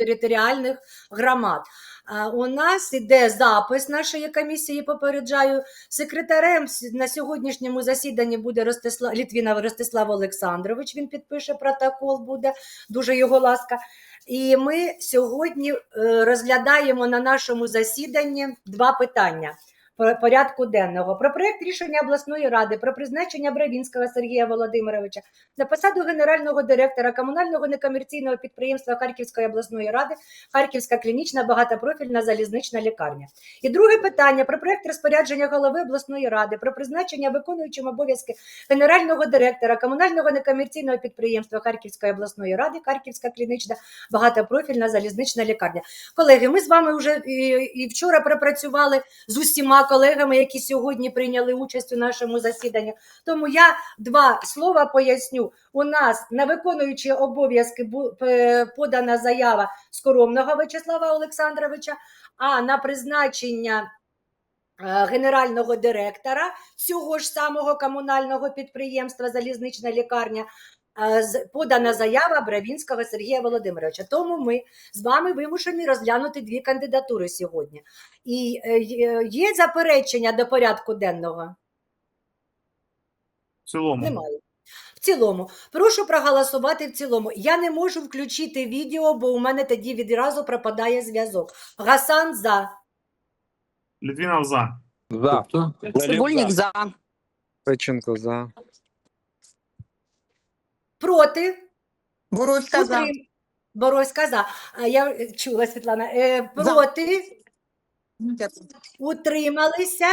територіальних громад. У нас іде запис нашої комісії, попереджаю. Секретарем на сьогоднішньому засіданні буде Ростислав, Літвінов Ростислав Олександрович, він підпише протокол, буде, дуже його ласка. І ми сьогодні е, розглядаємо на нашому засіданні два питання порядку денного. Про проект рішення обласної ради про призначення Бравінського Сергія Володимировича на посаду генерального директора комунального некомерційного підприємства Харківської обласної ради Харківська клінічна багатопрофільна залізнична лікарня. І друге питання про проект розпорядження голови обласної ради про призначення виконуючим обов'язки генерального директора комунального некомерційного підприємства Харківської обласної ради Харківська клінічна багатопрофільна залізнична лікарня. Колеги, ми з вами вже і, і вчора пропрацювали з усіма колегами, які сьогодні прийняли участь у нашому засіданні. Тому я два слова поясню. У нас на виконуючі обов'язки подана заява скоромного Вячеслава Олександровича, а на призначення е, генерального директора цього ж самого комунального підприємства Залізнична лікарня. Е, Подана заява Бравінського Сергія Володимировича. Тому ми з вами вимушені розглянути дві кандидатури сьогодні. І е, є- є заперечення до порядку денного? В цілому. Немає. В цілому, прошу проголосувати в цілому. Я не можу включити відео, бо у мене тоді відразу пропадає зв'язок. Гасан за. Літвінов за. За. Цибульник за. Печенко за. Проти. Боровська за. Утрим- Боровська за. А я чула, Світлана. Е, проти. Утрималися.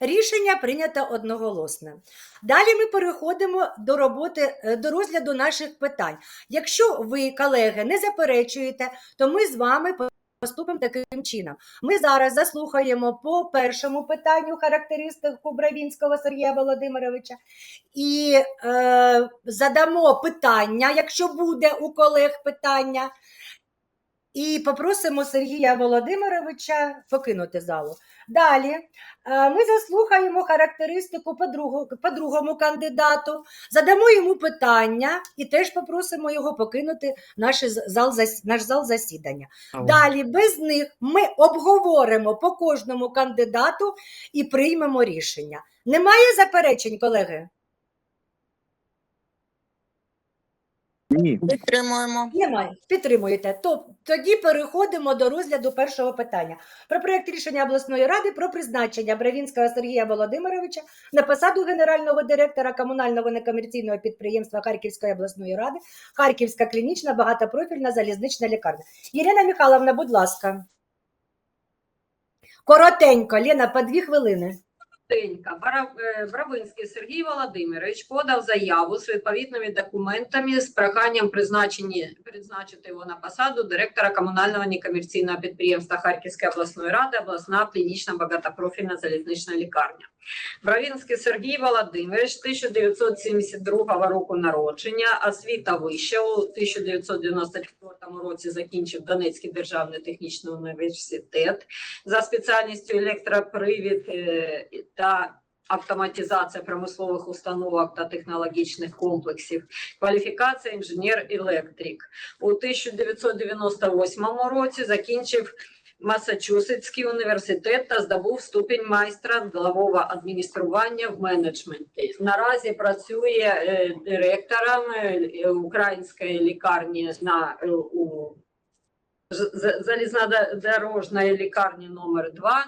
Рішення прийнято одноголосно. Далі ми переходимо до роботи е, до розгляду наших питань. Якщо ви, колеги, не заперечуєте, то ми з вами поступимо таким чином. Ми зараз заслухаємо по першому питанню характеристику Бравінського Сергія Володимировича і е, задамо питання, якщо буде у колег питання. І попросимо Сергія Володимировича покинути залу. Далі ми заслухаємо характеристику по, другу, по другому кандидату, задамо йому питання і теж попросимо його покинути наш зал, наш зал засідання. Далі без них ми обговоримо по кожному кандидату і приймемо рішення. Немає заперечень, колеги? Ні. Підтримуємо. Немає. Підтримуєте. То, тоді переходимо до розгляду першого питання. Про проект рішення обласної ради про призначення Бравінського Сергія Володимировича на посаду генерального директора комунального некомерційного підприємства Харківської обласної ради Харківська клінічна багатопрофільна залізнична лікарня. Ірина Михайловна, будь ласка. Коротенько, Лена, по дві хвилини. Коротенько. Бара- е, Бравинський Сергій Володимирович подав заяву з відповідними документами з проханням призначити його на посаду директора комунального некомерційного підприємства Харківської обласної ради, обласна клінічна багатопрофільна залізнична лікарня. Бравінський Сергій Володимирович 1972 року народження, освіта вища у 1994 році закінчив Донецький державний технічний університет за спеціальністю електропривід е, та автоматизація промислових установок та технологічних комплексів, кваліфікація інженер-електрик. У 1998 році закінчив Масачусетський університет та здобув ступінь майстра главового адміністрування в менеджменті. Наразі працює е, директором е, української лікарні на е, у залізнодорожної лікарні номер 2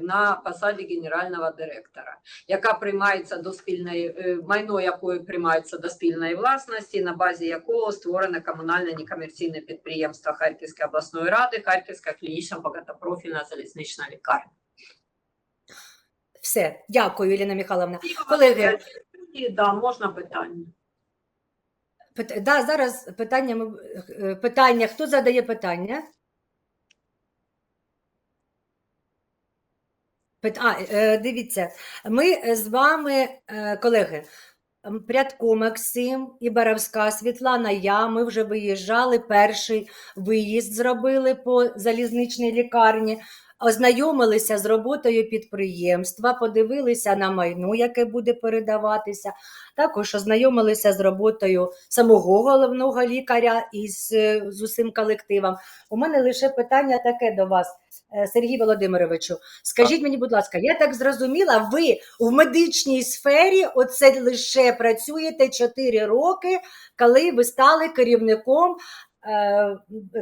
на посаді генерального директора, яка приймається до спільної е, майно якої приймається до спільної власності, на базі якого створено комунальне некомерційне підприємство Харківської обласної ради, Харківська клінічна багатопрофільна залізнична лікарня. Все, дякую, Ірина Михайловна. Колеги, да, можна питання. Пит- Да, зараз питання, е, питання. Хто задає питання? А, е, дивіться, ми з вами, е, колеги, Прядко Максим і Баравська Світлана, я, ми вже виїжджали, перший виїзд зробили по залізничній лікарні. Ознайомилися з роботою підприємства, подивилися на майно, яке буде передаватися. Також ознайомилися з роботою самого головного лікаря і з, е, з усім колективом. У мене лише питання таке до вас, е, Сергій Володимировичу. Скажіть мені, будь ласка, я так зрозуміла, ви в медичній сфері оце лише працюєте 4 роки, коли ви стали керівником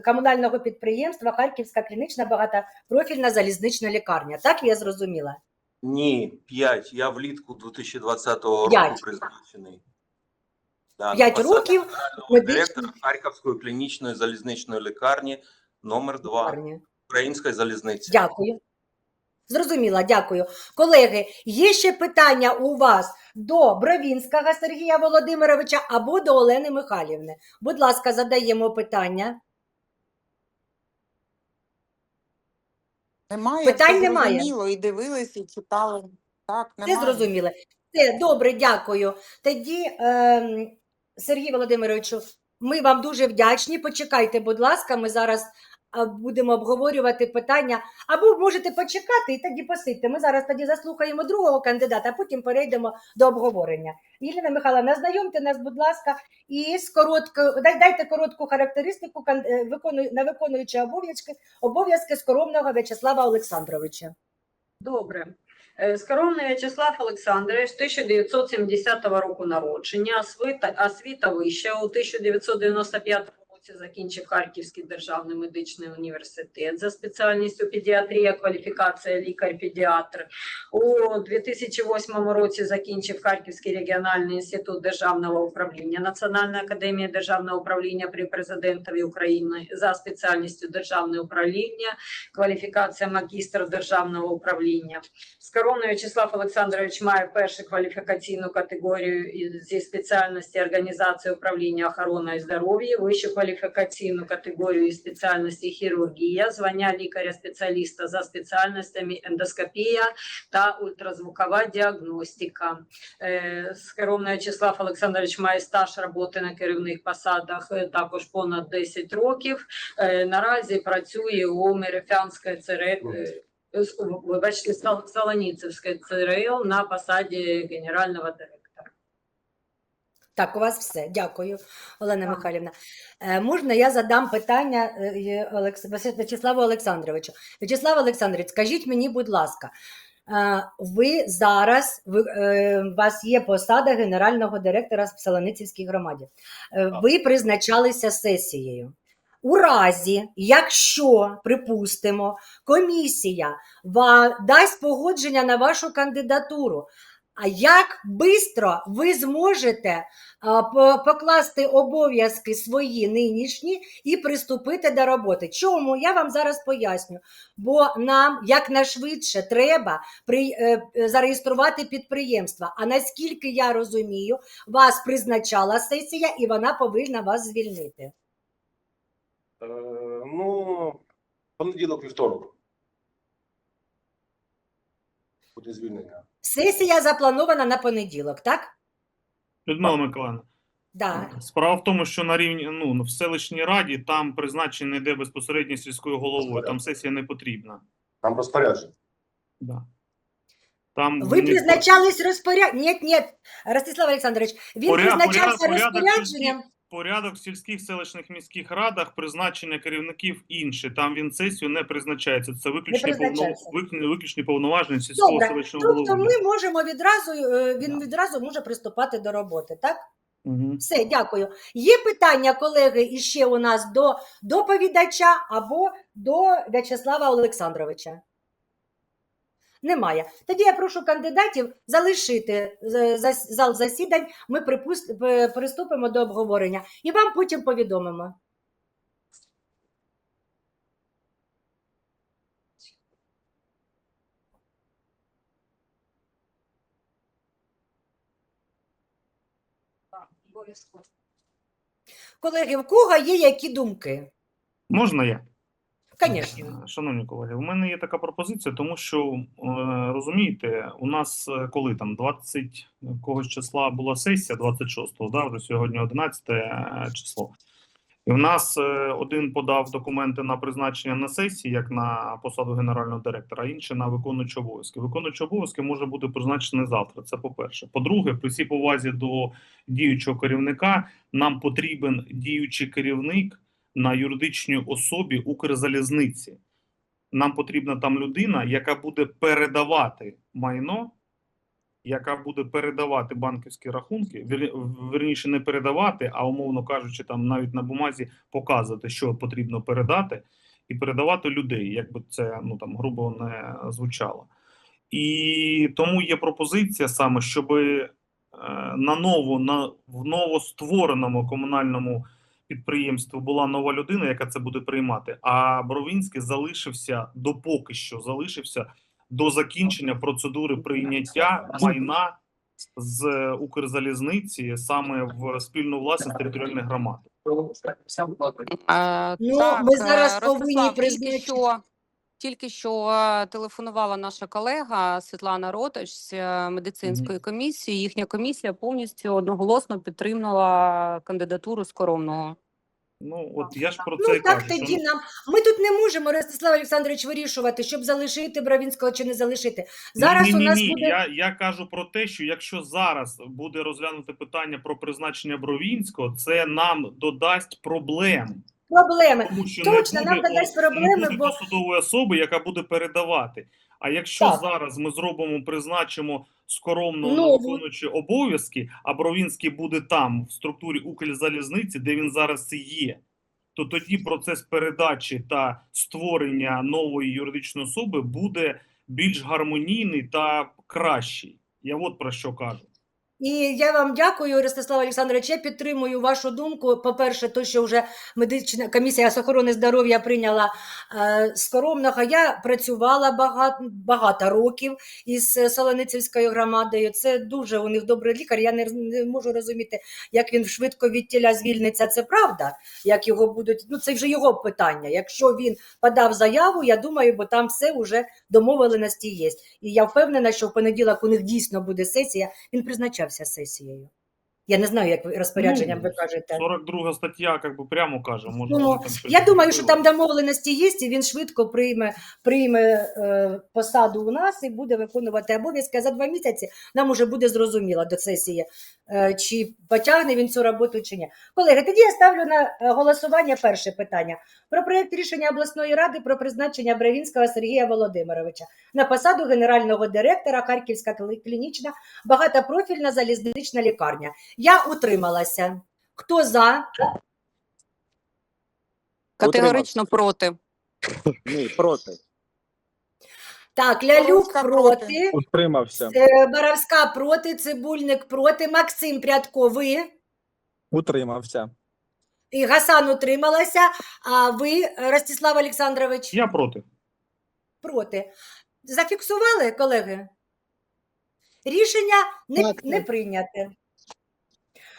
комунального підприємства Харківська клінічна багатопрофільна залізнична лікарня. Так я зрозуміла? Ні, 5. Я влітку 2020 року року призначений. Да, П'ять років директор Харківської клінічної залізничної лікарні номер 2. Української залізниці. Дякую. Зрозуміла, дякую. Колеги, є ще питання у вас до Бровінського Сергія Володимировича або до Олени Михайлівни. Будь ласка, задаємо питання. Немає, Питань все немає. зрозуміло, і дивились, і читали. Так, Це немає. зрозуміли. Все, добре, дякую. Тоді, ем, Сергій Володимировичу, ми вам дуже вдячні. Почекайте, будь ласка, ми зараз будемо обговорювати питання. Або можете почекати і тоді посидьте. Ми зараз тоді заслухаємо другого кандидата, а потім перейдемо до обговорення. Єліна Михайловна, знайомте нас, будь ласка, і з коротко, дай- дайте коротку характеристику е, на виконуючі обов'язки, обов'язки скоромного В'ячеслава Олександровича. Добре. Е, Скоромний В'ячеслав Олександрович, 1970 року народження, освіта, освіта вища. У 1995 році закінчив Харківський державний медичний університет за спеціальністю педіатрія, кваліфікація лікар-педіатр. У 2008 році закінчив Харківський регіональний інститут державного управління, Національна академія державного управління при президентові України за спеціальністю державне управління, кваліфікація магістра державного управління. Скоромний В'ячеслав Олександрович має першу кваліфікаційну категорію зі спеціальності організації управління охороною здоров'я, вищу кваліфікаційну категорію із спеціальності хірургія, звання лікаря-спеціаліста за спеціальностями ендоскопія та ультразвукова діагностика. Е, Скоромний В'ячеслав Олександрович має стаж роботи на керівних посадах е, також понад 10 років. Е, Наразі працює у Мерефянській ЦР. е, Вибачте, Сал- ЦРЛ на посаді генерального директора. Так, у вас все. Дякую, Олена Так. Михайлівна. Е, можна я задам питання е, Олекс... В'ячеславу Олександровичу? В'ячеслав Олександрович, скажіть мені, будь ласка, е, ви зараз, ви, е, у вас є посада генерального директора в Солоницівській громаді. Е, ви призначалися сесією. У разі, якщо, припустимо, комісія дасть погодження на вашу кандидатуру, а як швидко ви зможете покласти обов'язки свої нинішні і приступити до роботи? Чому? Я вам зараз поясню. Бо нам якнайшвидше треба е, е, зареєструвати підприємство. А наскільки я розумію, вас призначала сесія і вона повинна вас звільнити. Е, ну, понеділок, вівторок. Буде звільнення. Сесія запланована на понеділок, так? Людмила Миколаївна, Да. справа в тому, що на рівні ну в селищній раді там призначення йде безпосередньо сільською головою. Там сесія не потрібна. Там розпорядження. Да. Там Ви призначались розпорядженням. Ні, ні, Ростислав Олександрович, він Поря- призначався порядок розпорядженням. Порядок в сільських селищних міських радах призначення керівників інше. Там він сесію не призначається. Це виключні, повно... призначається. вик- виключні повноваження сільського Добре, селищного Тобто голови. ми можемо відразу, е, він Да. відразу може приступати до роботи, так? Угу. Все, дякую. Є питання, колеги, іще у нас до доповідача або до В'ячеслава Олександровича? Немає. Тоді я прошу кандидатів залишити е, зал засідань. Ми припуст- приступимо до обговорення і вам потім повідомимо. Обов'язково. Колеги, в кого є які думки? Можна я? Звісно. Е, Шановні колеги, у мене є така пропозиція, тому що е, розумієте, у нас е, коли там 20 якогось числа була сесія, 26-го, да, вже сьогодні 11 число. І в нас один подав документи на призначення на сесії, як на посаду генерального директора, а інший на виконуючий обов'язки. Виконуючий обов'язки може бути призначений завтра. Це по-перше. По-друге, при всій повазі до діючого керівника нам потрібен діючий керівник на юридичній особі Укрзалізниці. Нам потрібна там людина, яка буде передавати майно, яка буде передавати банківські рахунки, верніше не передавати, а умовно кажучи, там навіть на бумазі показувати, що потрібно передати, і передавати людей, як би це ну там грубо не звучало. І тому є пропозиція саме, щоб на ново на в новоствореному комунальному підприємстві була нова людина, яка це буде приймати. А Бровінський залишився допоки що залишився до закінчення процедури прийняття майна з Укрзалізниці саме в спільну власність територіальних громад. Е, Ну, так, ми зараз Ростислав, повинні призначити- що, тільки що е, телефонувала наша колега Світлана Ротич з е, медицинської комісії. Їхня комісія повністю одноголосно підтримала кандидатуру Скоромного. Ну от я ж про це Ну так кажу. тоді що, нам. Ми тут не можемо, Ростислав Олександрович, вирішувати, щоб залишити Бравінського чи не залишити. Зараз ні, ні, у нас ні, буде я, я кажу про те, що якщо зараз буде розглянути питання про призначення Бровінського, це нам додасть проблем. Проблеми. Тому що Точно, не нам буде, о- проблеми, не буде бо- посадової особи, яка буде передавати. А якщо Так. зараз ми зробимо, призначимо скоромного Ну, на виконуючі обов'язки, а Бровінський буде там, в структурі Укрзалізниці, де він зараз і є, то тоді процес передачі та створення нової юридичної особи буде більш гармонійний та кращий. Я от про що кажу. І я вам дякую, Ростислав Олександрович. Я підтримую вашу думку. По-перше, то, що вже медична комісія з охорони здоров'я прийняла е, скоромного. Я працювала багато, багато років із Солоницівською громадою. Це дуже у них добрий лікар. Я не, не можу розуміти, як він швидко від тіля звільниться. Це правда, як його будуть. Ну це вже його питання. Якщо він подав заяву, я думаю, бо там все вже домовленості є. І я впевнена, що в понеділок у них дійсно буде сесія. Він призначався сесією. Я не знаю, як ви розпорядженням ви кажете. 42 стаття, як би прямо каже, може Ну, там щось Я думаю, що там домовленості є, і він швидко прийме, прийме е, посаду у нас і буде виконувати обов'язки. За два місяці нам уже буде зрозуміло до сесії, е, чи потягне він цю роботу, чи ні. Колеги, тоді я ставлю на е, голосування перше питання про проєкт рішення обласної ради про призначення Бравінського Сергія Володимировича на посаду генерального директора Харківська клінічна багатопрофільна залізнична лікарня. Я утрималася. Хто за? Категорично проти. Ні, проти. Так, Лялюк проти. Утримався. е, Боровська проти, Цибульник проти, Максим Прядко ви, Утримався. і Гасан утрималася, а ви, Ростислав Олександрович, Я проти. проти. Зафіксували, колеги? Рішення не, Так, не так. прийняте.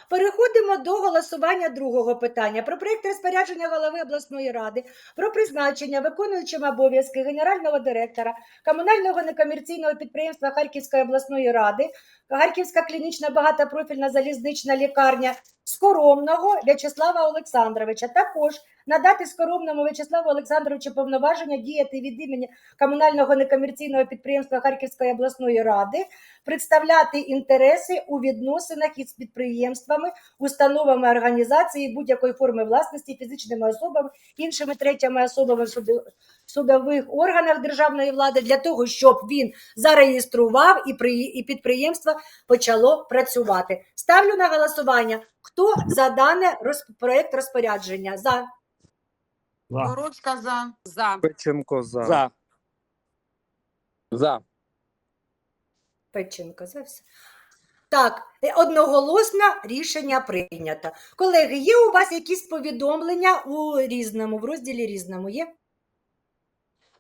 Переходимо до голосування другого питання. Про проєкт розпорядження голови обласної ради про призначення виконуючим обов'язки генерального директора комунального некомерційного підприємства Харківської обласної ради, Харківська клінічна багатопрофільна залізнична лікарня Скоромного В'ячеслава Олександровича. Також надати Скоромному В'ячеславу Олександровичу повноваження діяти від імені комунального некомерційного підприємства Харківської обласної ради, представляти інтереси у відносинах із підприємствами, установами організації будь-якої форми власності, фізичними особами, іншими третіми особами в судових органах державної влади для того, щоб він зареєстрував і підприємство почало працювати. Ставлю на голосування. Хто за дане роз, проект розпорядження? За. Городська за. За. Печенко за. За. За. Печенко. За все. Так, е, одноголосно рішення прийнято. Колеги, є у вас якісь повідомлення у різному, в розділі різному є?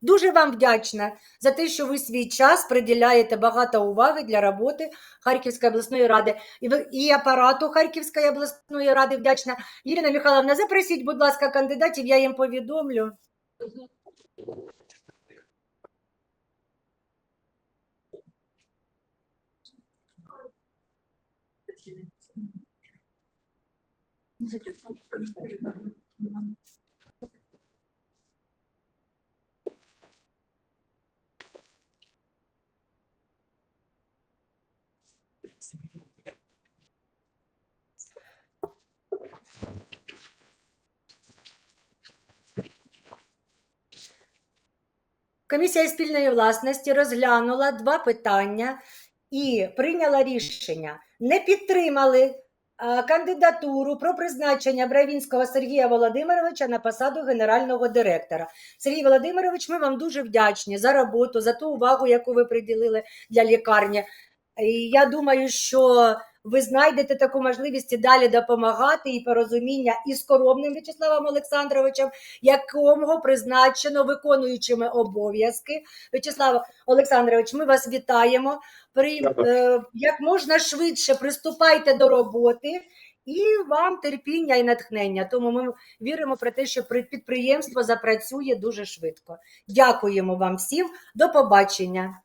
Дуже вам вдячна за те, що ви свій час приділяєте багато уваги для роботи Харківської обласної ради і, і апарату Харківської обласної ради вдячна. Ірина Михайловна, запросіть, будь ласка, кандидатів, я їм повідомлю. Комісія спільної власності розглянула два питання і прийняла рішення. Не підтримали кандидатуру про призначення Бравінського Сергія Володимировича на посаду генерального директора. Сергій Володимирович, ми вам дуже вдячні за роботу, за ту увагу, яку ви приділили для лікарні. І я думаю, що ви знайдете таку можливість і далі допомагати і порозуміння із коромним В'ячеславом Олександровичем, якому призначено виконуючими обов'язки. В'ячеслав Олександрович, ми вас вітаємо. При, е, як можна швидше приступайте до роботи. І вам терпіння і натхнення. Тому ми віримо про те, що при- підприємство запрацює дуже швидко. Дякуємо вам всім. До побачення.